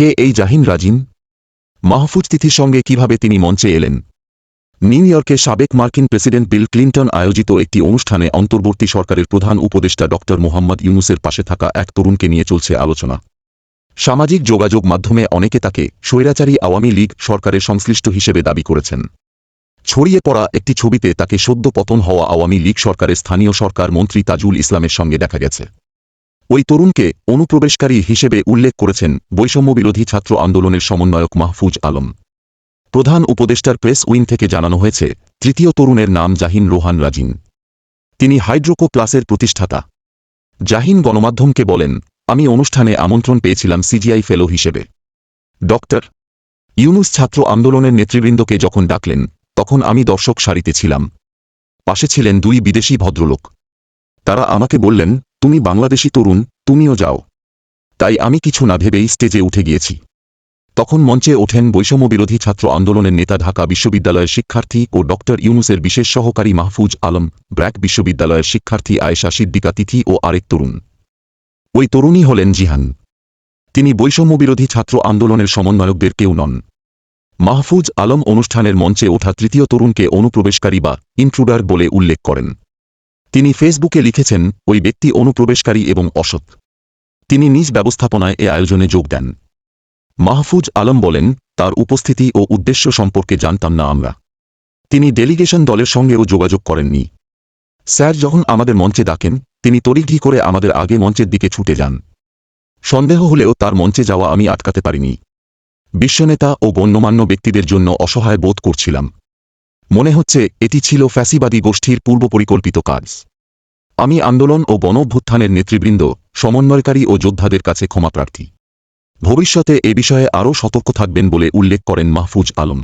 কে এই জাহিন রাজিন? মাহফুজ তিথির সঙ্গে কীভাবে তিনি মঞ্চে এলেন? নিউ ইয়র্কে সাবেক মার্কিন প্রেসিডেন্ট বিল ক্লিন্টন আয়োজিত একটি অনুষ্ঠানে অন্তর্বর্তী সরকারের প্রধান উপদেষ্টা ড. মোহাম্মদ ইউনুসের পাশে থাকা এক তরুণকে নিয়ে চলছে আলোচনা। সামাজিক যোগাযোগ মাধ্যমে অনেকে তাকে স্বৈরাচারী আওয়ামী লীগ সরকারের সংশ্লিষ্ট হিসেবে দাবি করেছেন। ছড়িয়ে পড়া একটি ছবিতে তাকে সদ্য পতন হওয়া আওয়ামী লীগ সরকারের স্থানীয় সরকার মন্ত্রী তাজুল ইসলামের সঙ্গে দেখা গেছে। ওই তরুণকে অনুপ্রবেশকারী হিসেবে উল্লেখ করেছেন বৈষম্যবিরোধী ছাত্র আন্দোলনের সমন্বয়ক মাহফুজ আলম। প্রধান উপদেষ্টার প্রেস উইং থেকে জানানো হয়েছে, তৃতীয় তরুণের নাম জাহিন রোহান রাজিন। তিনি হাইড্রোকো প্লাসের প্রতিষ্ঠাতা। জাহিন গণমাধ্যমকে বলেন, আমি অনুষ্ঠানে আমন্ত্রণ পেয়েছিলাম সিজিআই ফেলো হিসেবে। ডক্টর ইউনুস ছাত্র আন্দোলনের নেতৃবৃন্দকে যখন ডাকলেন, তখন আমি দর্শক সারিতে ছিলাম। পাশে ছিলেন দুই বিদেশি ভদ্রলোক। তারা আমাকে বললেন, তুমি বাংলাদেশি তরুণ, তুমিও যাও। তাই আমি কিছু না ভেবেই স্টেজে উঠে গিয়েছি। তখন মঞ্চে ওঠেন বৈষম্যবিরোধী ছাত্র আন্দোলনের নেতা ঢাকা বিশ্ববিদ্যালয়ের শিক্ষার্থী ও ডক্টর ইউনুসের বিশেষ সহকারী মাহফুজ আলম, ব্র্যাক বিশ্ববিদ্যালয়ের শিক্ষার্থী আয়েশা সিদ্দিকা তিথি ও আরেক তরুণ। ওই তরুণী হলেন জিহান। তিনি বৈষম্যবিরোধী ছাত্র আন্দোলনের সমন্বয়কদের কেউ নন। মাহফুজ আলম অনুষ্ঠানের মঞ্চে ওঠা তৃতীয় তরুণকে অনুপ্রবেশকারী বা ইন্ট্রুডার বলে উল্লেখ করেন। তিনি ফেসবুকে লিখেছেন, ওই ব্যক্তি অনুপ্রবেশকারী এবং অসৎ। তিনি নিজ ব্যবস্থাপনায় এ আয়োজনে যোগ দেন। মাহফুজ আলম বলেন, তার উপস্থিতি ও উদ্দেশ্য সম্পর্কে জানতাম না আমরা। তিনি ডেলিগেশন দলের সঙ্গেও যোগাযোগ করেননি। স্যার, যখন আমাদের মঞ্চে ডাকেন, তিনি তড়িঘড়ি করে আমাদের আগে মঞ্চের দিকে ছুটে যান। সন্দেহ হলেও তার মঞ্চে যাওয়া আমি আটকাতে পারিনি। বিশ্বনেতা ও গণ্যমান্য ব্যক্তিদের জন্য অসহায় বোধ করছিলাম। মনে হচ্ছে এটি ছিল ফ্যাসিবাদী গোষ্ঠীর পূর্বপরিকল্পিত কাজ। আমি আন্দোলন ও গণভ্যুত্থানের নেতৃবৃন্দ, সমন্বয়কারী ও যোদ্ধাদের কাছে ক্ষমা প্রার্থী। ভবিষ্যতে এ বিষয়ে আরও সতর্ক থাকবেন বলে উল্লেখ করেন মাহফুজ আলম।